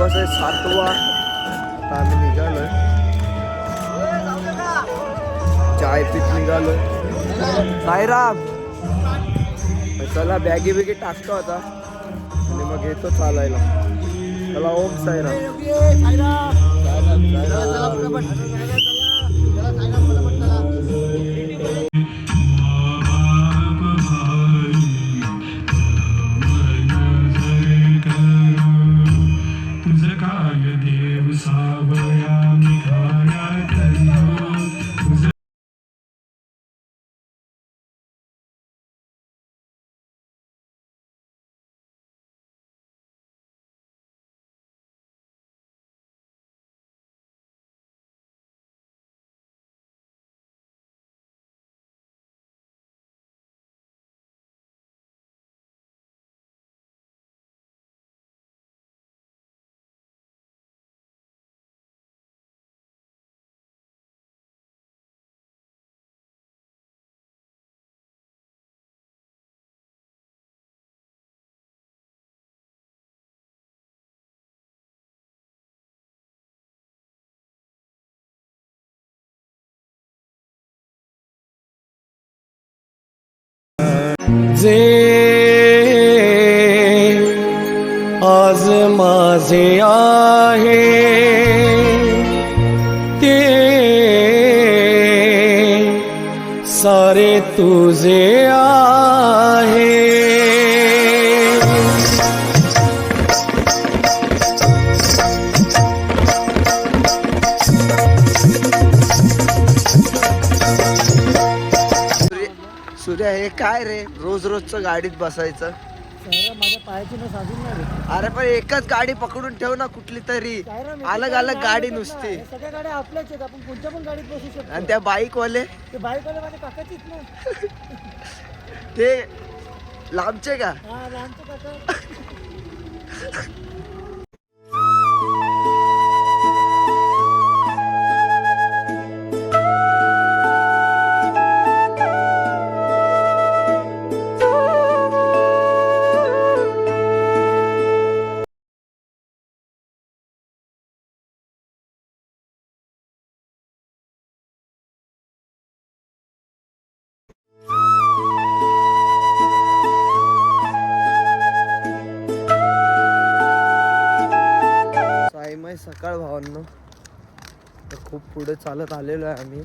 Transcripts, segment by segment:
दिवस आहे सातवा आम्ही निघालो चाय पीत निघालो साईराम चला बॅगी बिगी टाकतो आता. आणि मग येतो चालायला. चला ओम साईराम. तुझं जे आज माझे आहे ते सारे तुझे आ सूर्य- हे काय रे? रोज रोजचं गाडीत बसायचं. माझ्या पायाची नाही. अरे पण एकच गाडी पकडून ठेव ना कुठली तरी. मी अलग अलग गाडी नुसती. ना. सगळ्या गाड्या आपल्याच आहेत आपण कोणत्या पण गाडीत बसू शकतो. आणि त्या बाईक वाले ते बाईक वाले माझ्या काकाचीच ना. ते लांबचे का? हा लहानचे काका. साईमाय सकाळ भावांनो. तर खूप पुढे चालत आलेलो आहे आम्ही.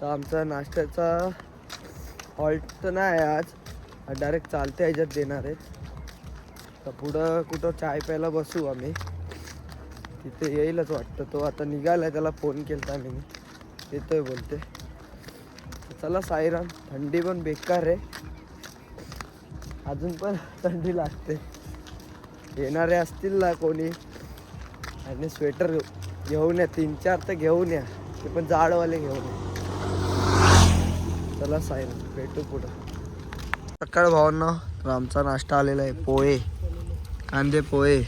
तर आमचा नाश्त्याचा हॉल्ट तर नाही आहे आज. डायरेक्ट चालते ह्याच्यात देणार आहेत तर पुढं कुठं चाय प्यायला बसू आम्ही. तिथे येईलच वाटतं. तो आता निघालाय त्याला फोन केला आम्ही येतोय बोलते चला साईराम थंडी पण बेकार आहे. अजून पण थंडी लागते. येणारे असतील ना कोणी? आणि स्वेटर घेऊन या तीन चार तर घेऊन या. ते पण जाडवाले घेऊन या. चला साहेब भेटू पुढं. सकाळ भावांना तर आमचा नाश्ता आलेला आहे पोहे कांदे पोहे.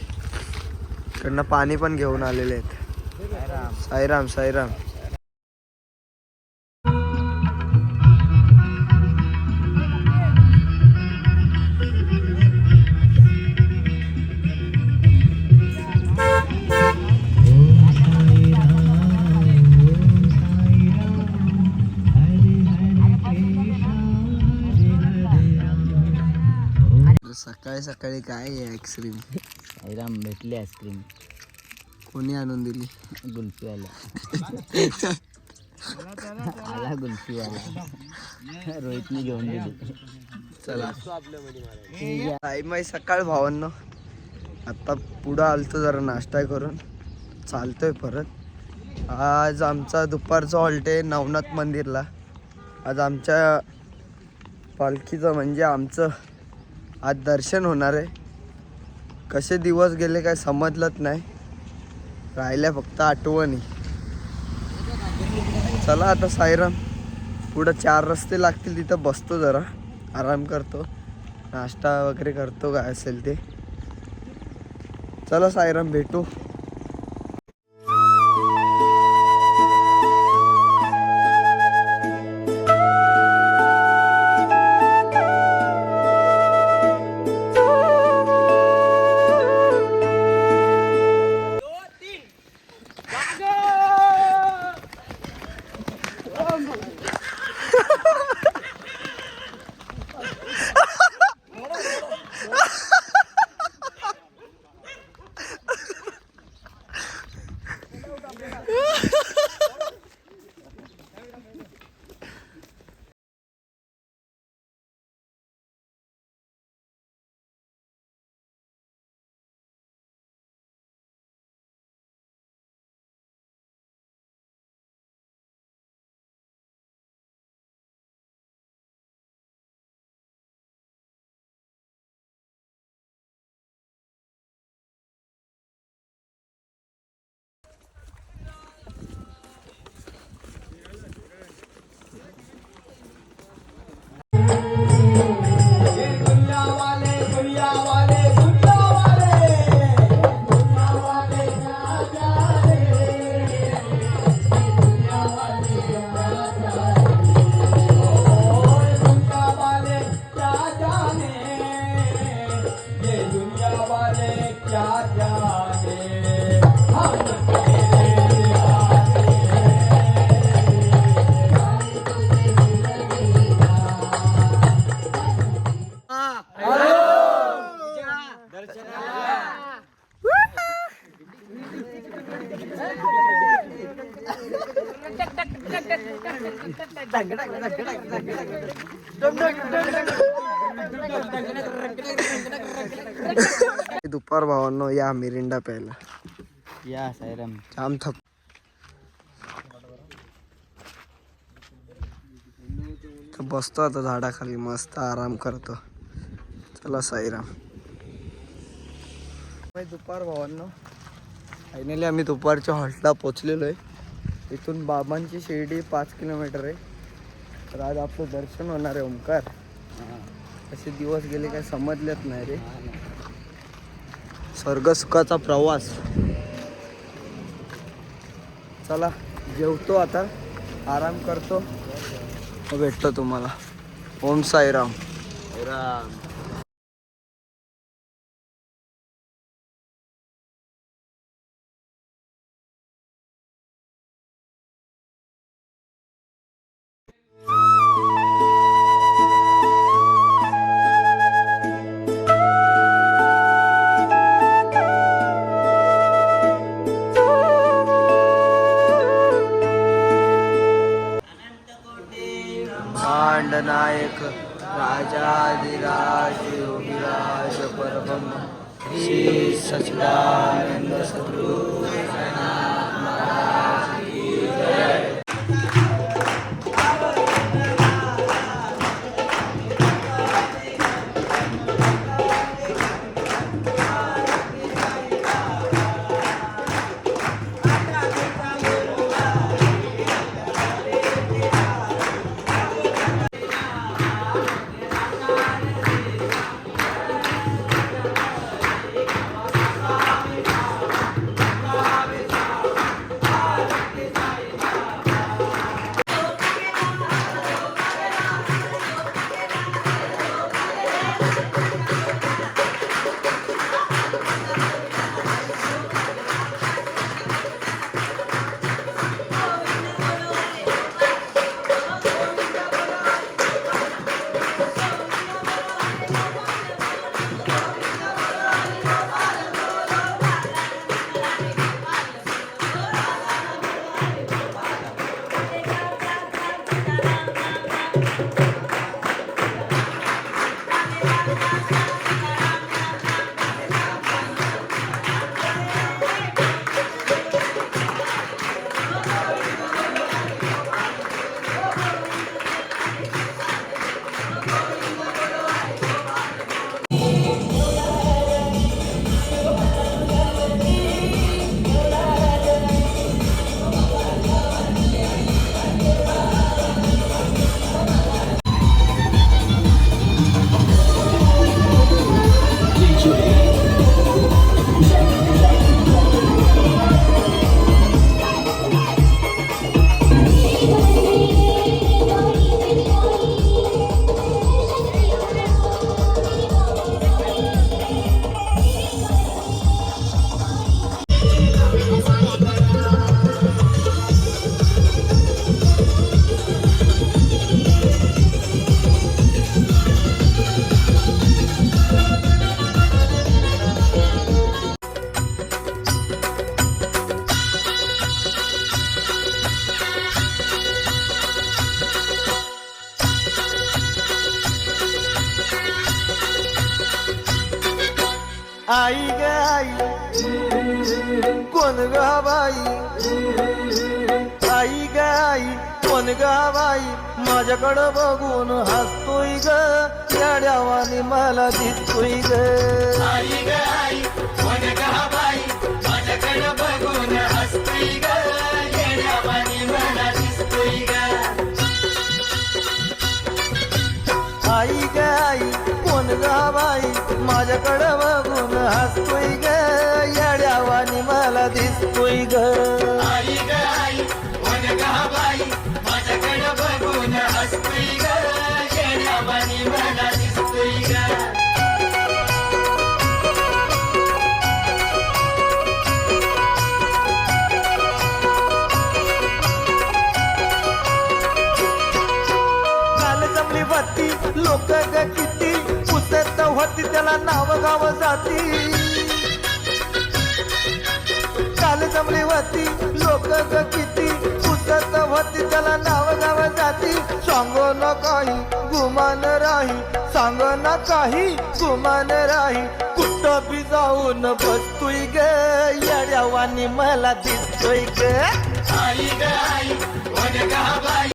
त्यांना पाणी पण घेऊन आलेले आहेत. साईराम साईराम. सकाळी सकाळी काय आहे आईस्क्रीम? साईराम भेटली आईस्क्रीम. कोणी आणून दिली? गुल्फीवाला. आला गुल्फीवाला. रोहितने घेऊन दिली. चला. माई सकाळ भावांनो. आता पुढं आलतो जरा नाश्ता करून. चालतोय परत. आज आमचा दुपारचा हॉल्ट आहे नवनाथ मंदिरला. आज आमच्या पालखीचं म्हणजे आमचं आज दर्शन होणार आहे. कसे दिवस गेले काय समजलंच नाही. राहिल्या फक्त आठवणी. चला आता सायरम पुढं चार रस्ते लागतील तिथं बसतो जरा. आराम करतो. नाश्ता वगैरे करतो काय असेल ते. चला साईराम भेटू. दुपार भावांनो या मिरिंडा प्यायला. या जाम थक तर बसतो आता झाडाखाली मस्त आराम करतो. चला साईराम दुपार भावांनो. फायनली आम्ही दुपारच्या हॉल्टला पोचलेलो आहे. इथून बाबांची शिर्डी पाच किलोमीटर आहे. तर आज आपलं दर्शन होणार आहे ओंकार. असे दिवस गेले काय समजलेच नाही रे. स्वर्ग सुखाचा प्रवास. चला जेवतो आता. आराम करतो. भेटतो तुम्हाला. ओम साईराम. राम दंडनायक राजाधिराज योगिराज परब्रह्म श्री सच्चिदानंद सद्गुरु। आई ग आई. कोण ग बाई? आई ग आई कोण ग बाई? माझ्याकडं बघून हसतोय ग. मला दिसतोय ग. आई ग आई कोण ग बाई? माझ्याकडं बघून हसतोय ग. येड्यावानी मला दिसतोय ग. आई ग आई कोण गावाई माझ्याकडं बघून हसतोय ग. येड्यावानी मला दिसतोय ग. जाती त्याला नाव गाव जाती. काल जमली होती लोक ग किती पुसत होती त्याला नाव गाव जाती. सांगो ना काही गुमान राही. सांग ना काही गुमान राही. कुठं बी जाऊन बसतोय ग येड्यावानी मला दिसतोय ग. ना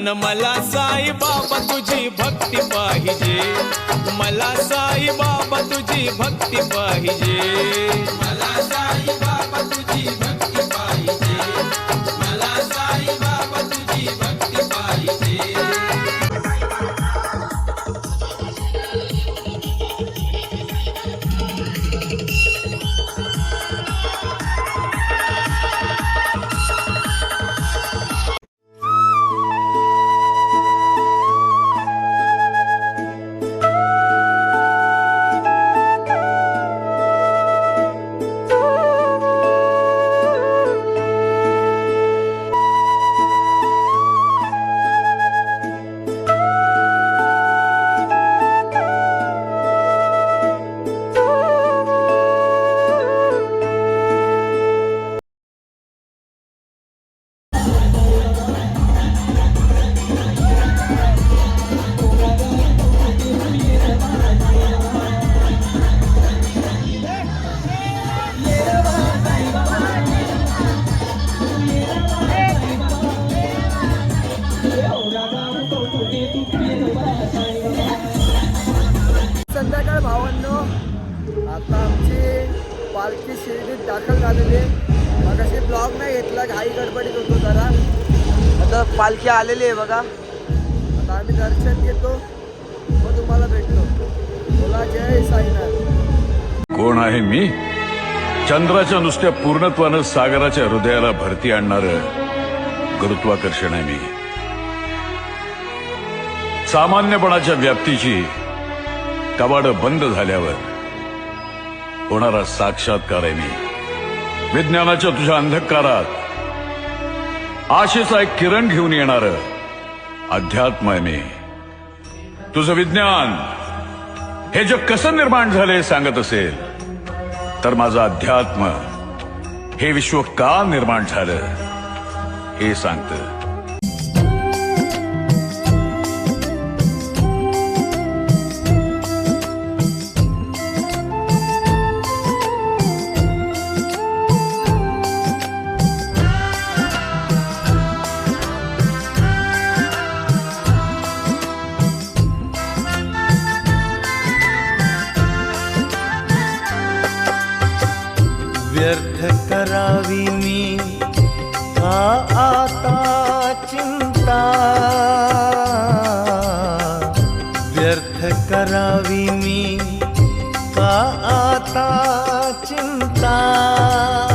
अन मला साई बाबा तुझी भक्ती पाहिजे. मला साई बाबा तुझी भक्ती पाहिजे. मला साई बाबा तुझी भक्ती पाहिजे. आहे बघा. आता आम्ही दर्शन घेतो मग तुम्हाला भेटतो बोला जय साईनाथ. कोण आहे मी? चंद्राच्या नुसत्या पूर्णत्वानं सागराच्या हृदयाला भरती आणणार गुरुत्वाकर्षण आहे मी. सामान्यपणाच्या व्याप्तीची कवाड बंद झाल्यावर होणारा साक्षात्कार आहे मी. विज्ञानाच्या तुझ्या अंधकारात आशेचा एक किरण घेऊन येणार अध्यात्म आहे मी तुझं विज्ञान हे जग कसं निर्माण झाले हे सांगत असेल तर माझं अध्यात्म हे विश्व का निर्माण झालं हे सांगतं. का आता चिंता?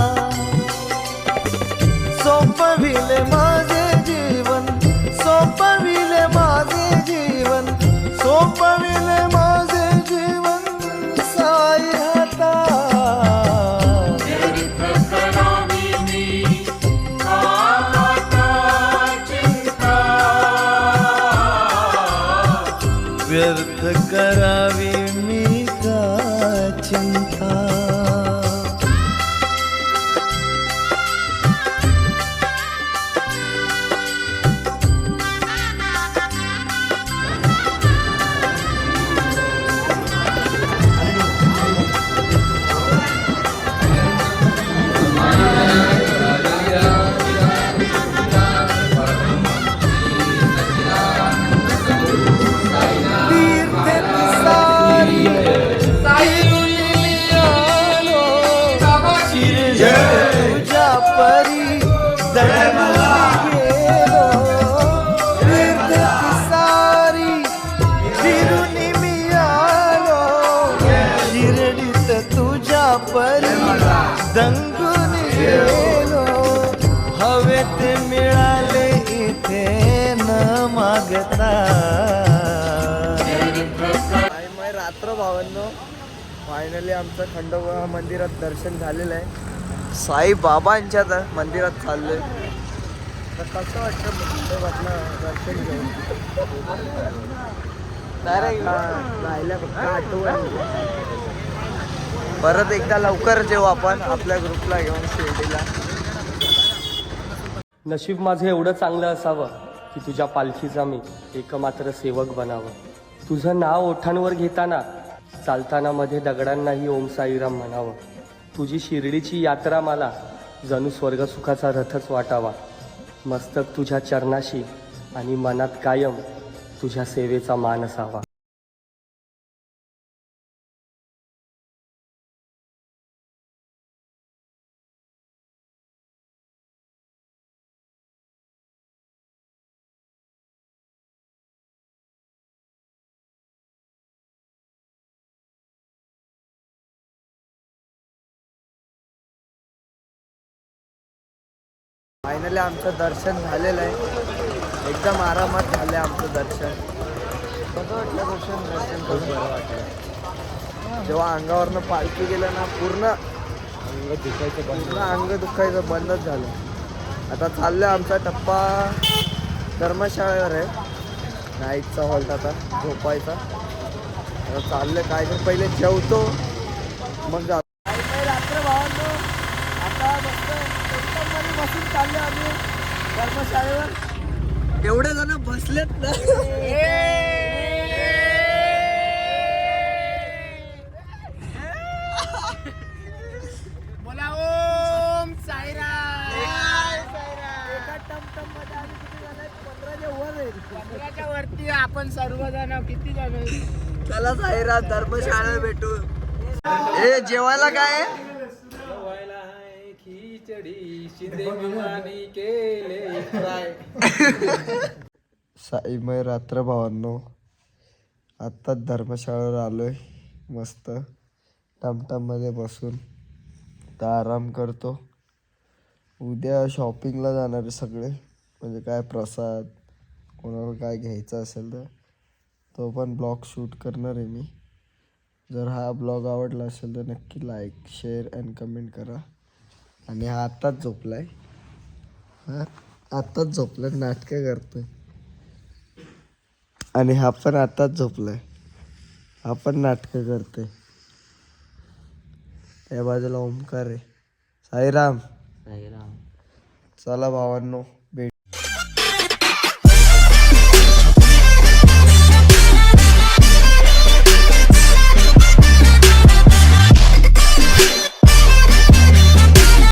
दंगून गेलो हवे ते मिळाले इथे न मागता. रात्र भावांनो. फायनली आमचं खंडोबा मंदिरात दर्शन झालेलं आहे. साई बाबांच्या मंदिरात चाललोय. तर कसं वाटतं खंडोबातलं दर्शन घेऊन? राहिल्या फक्त आठवण. परत एकदा लवकर जेऊ आपण आपल्या ग्रुपला घेऊन शिर्डीला. नशीब माझं एवढं चांगलं असावं की तुझ्या पालखीचा मी एकमात्र सेवक बनावं. तुझं नाव ओठांवर घेताना चालताना मध्ये दगडांनाही ओम साईराम म्हणावं. तुझी शिर्डीची यात्रा मला जणू स्वर्गसुखाचा रथच वाटावा. मस्तक तुझ्या चरणाशी आणि मनात कायम तुझ्या सेवेचा मान असावा. फायनली आमचं दर्शन झालेलं आहे. एकदम आरामात झालं आमचं दर्शन. कसं वाटलं दर्शन? दर्शन करून बरं वाटलं? जेव्हा अंगावरनं पालखी गेलं ना पूर्ण अंग दुखायचं पूर्ण अंग दुखायचं बंदच झालं. आता चाललं आमचा टप्पा धर्मशाळेवर आहे. नाईटचा हॉल्ट आता झोपायचा. आता चाललं काय तर पहिले जेवतो मग जा रात्र भावांनो आता मस्त एकदम मध्ये बसून चाललो आम्ही धर्मशाळेवर एवढे जण बसलेत ना? पंधराच्या वर आहेत. वरती आपण सर्वजण किती जण चला साईरा धर्मशाळेत भेटू ए जेवायला काय आहे? खिचडी. शिंदे केले. फ्राय. साईमय रात्र भावांनो. आत्ताच धर्मशाळेवर आहे मस्त. टमटममध्ये बसून. तर आराम करतो. उद्या शॉपिंगला जाणार आहे सगळे. म्हणजे काय प्रसाद कोणाला काय घ्यायचं असेल तर. तो पण ब्लॉग शूट करणार आहे मी. जर हा ब्लॉग आवडला असेल तर नक्की लाईक शेअर अँड कमेंट करा. आणि हा आत्ताच झोपला आहे हा आत्ताच झोपलाय. नाटकं करतो आहे आणि हा पण आताच झोपलाय. हा पण नाटकं करतोय. त्या बाजूला ओमकार आहे. साईराम. साईराम. चला भावांनो.